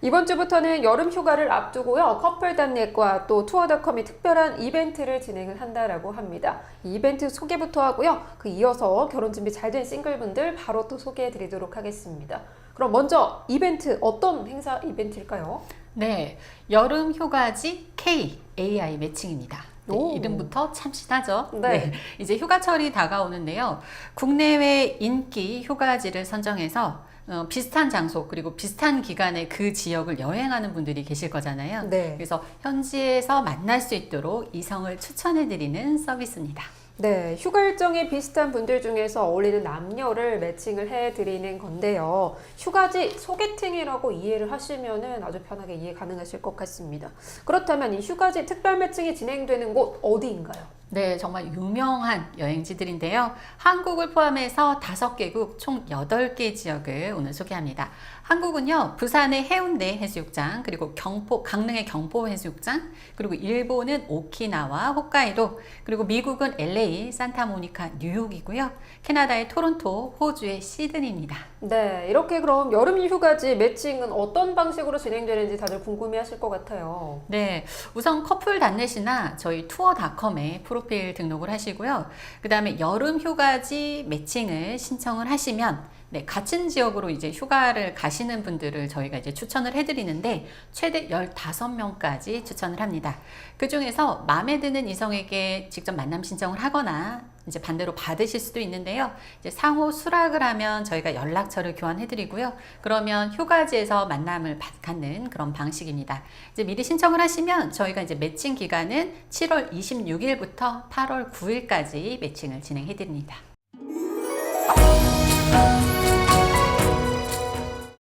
이번 주부터는 여름 휴가를 앞두고요. 커플 단넷과 또 투어닷컴이 특별한 이벤트를 진행을 한다라고 합니다. 이 이벤트 소개부터 하고요. 그 이어서 결혼 준비 잘 된 싱글분들 바로 또 소개해 드리도록 하겠습니다. 그럼 먼저 이벤트 어떤 행사 이벤트일까요? 네, 여름 휴가지 K AI 매칭입니다. 네, 오. 이름부터 참 신하죠. 네. 이제 휴가철이 다가오는데요. 국내외 인기 휴가지를 선정해서 어, 비슷한 장소 그리고 비슷한 기간에 그 지역을 여행하는 분들이 계실 거잖아요. 네. 그래서 현지에서 만날 수 있도록 이성을 추천해드리는 서비스입니다. 네, 휴가 일정이 비슷한 분들 중에서 어울리는 남녀를 매칭을 해드리는 건데요. 휴가지 소개팅이라고 이해를 하시면은 아주 편하게 이해 가능하실 것 같습니다. 그렇다면 이 휴가지 특별 매칭이 진행되는 곳 어디인가요? 네, 정말 유명한 여행지들인데요. 한국을 포함해서 다섯 개국 총 여덟 개 지역을 오늘 소개합니다. 한국은요, 부산의 해운대 해수욕장, 그리고 경포, 강릉의 경포 해수욕장, 그리고 일본은 오키나와 홋카이도, 그리고 미국은 LA, 산타모니카, 뉴욕이고요. 캐나다의 토론토, 호주의 시드니입니다. 네, 이렇게 그럼 여름 휴가지 매칭은 어떤 방식으로 진행되는지 다들 궁금해 하실 것 같아요. 네, 우선 커플 단넷이나 저희 투어닷컴에 프로 필 등록을 하시고요. 그 다음에 여름 휴가지 매칭을 신청을 하시면 네, 같은 지역으로 이제 휴가를 가시는 분들을 저희가 이제 추천을 해드리는데 최대 15명까지 추천을 합니다. 그 중에서 마음에 드는 이성에게 직접 만남 신청을 하거나 이제 반대로 받으실 수도 있는데요. 이제 상호 수락을 하면 저희가 연락처를 교환해드리고요. 그러면 휴가지에서 만남을 받- 갖는 그런 방식입니다. 이제 미리 신청을 하시면 저희가 이제 매칭 기간은 7월 26일부터 8월 9일까지 매칭을 진행해드립니다.